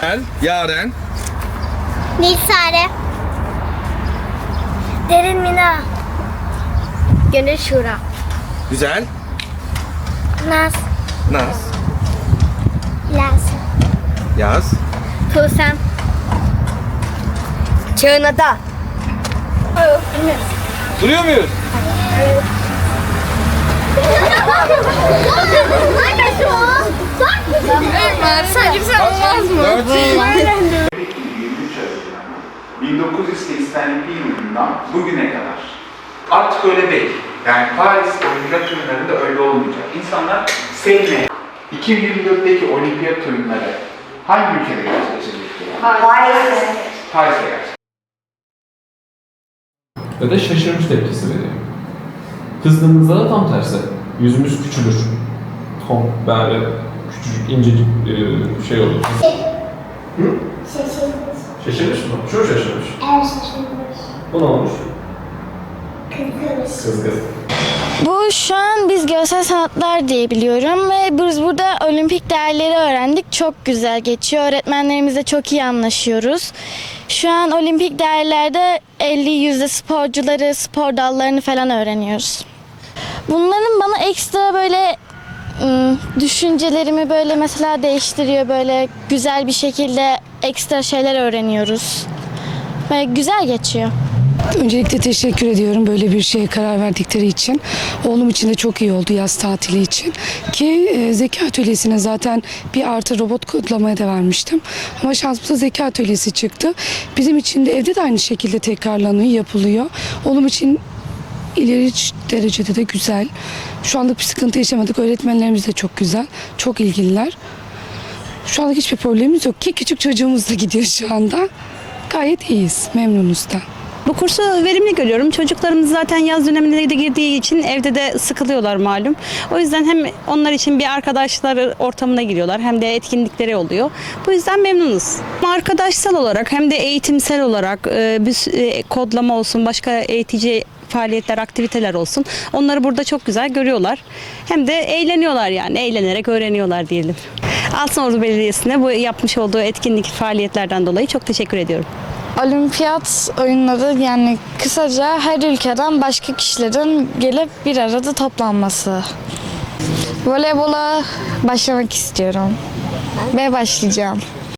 Gel, Yaren. Nilsare. Derin Mina. Gönül Şura. Güzel. Naz. Naz. Laz. Yaz. Tuğsem. Çağınada. Duruyor muyuz? Sadece sen olmaz mı? Dört. 23 arasında 1981 yılından bugüne kadar artık öyle değil. Yani Paris Olimpiyat oyunlarında öyle olmayacak. İnsanlar sevmeye 2024'teki olimpiyat oyunları hangi ülkede gerçekleşecek? Paris'te gerçekleşecek. Ve de şaşırmış tepkisi veriyor. Kızdığımızda da tam tersi. Yüzümüz küçülür. Tom böyle küçücük incecik e, şey olur. Şaşırmış mı? Şu şaşırmış? Evet şaşırmış. Bu ne olmuş? Kızgınız. Kızgın. Bu şu an biz görsel sanatlar diye biliyorum ve biz burada olimpik değerleri öğrendik. Çok güzel geçiyor. Öğretmenlerimizle çok iyi anlaşıyoruz. Şu an olimpik değerlerde 50 yüzde sporcuları, spor dallarını falan öğreniyoruz. Bunların bana ekstra böyle ım, düşüncelerimi böyle mesela değiştiriyor. Böyle güzel bir şekilde ekstra şeyler öğreniyoruz. Ve güzel geçiyor. Öncelikle teşekkür ediyorum böyle bir şeye karar verdikleri için. Oğlum için de çok iyi oldu yaz tatili için. Ki e, zeka atölyesine zaten bir artı robot kodlamaya da vermiştim. Ama şansımıza zeka atölyesi çıktı. Bizim için de evde de aynı şekilde tekrarlanıyor, yapılıyor. Oğlum için ileri derecede de güzel. Şu anda bir sıkıntı yaşamadık. Öğretmenlerimiz de çok güzel. Çok ilgililer. Şu anda hiçbir problemimiz yok ki küçük çocuğumuz da gidiyor şu anda. Gayet iyiyiz, memnunuz da. Bu kursu verimli görüyorum. Çocuklarımız zaten yaz dönemine de girdiği için evde de sıkılıyorlar malum. O yüzden hem onlar için bir arkadaşlar ortamına giriyorlar hem de etkinlikleri oluyor. Bu yüzden memnunuz. Arkadaşsal olarak hem de eğitimsel olarak e, bir e, kodlama olsun, başka eğitici faaliyetler, aktiviteler olsun. Onları burada çok güzel görüyorlar. Hem de eğleniyorlar yani. Eğlenerek öğreniyorlar diyelim. Altınordu Belediyesi'ne bu yapmış olduğu etkinlik faaliyetlerden dolayı çok teşekkür ediyorum. Olimpiyat oyunları yani kısaca her ülkeden başka kişilerin gelip bir arada toplanması. Voleybola başlamak istiyorum ve başlayacağım.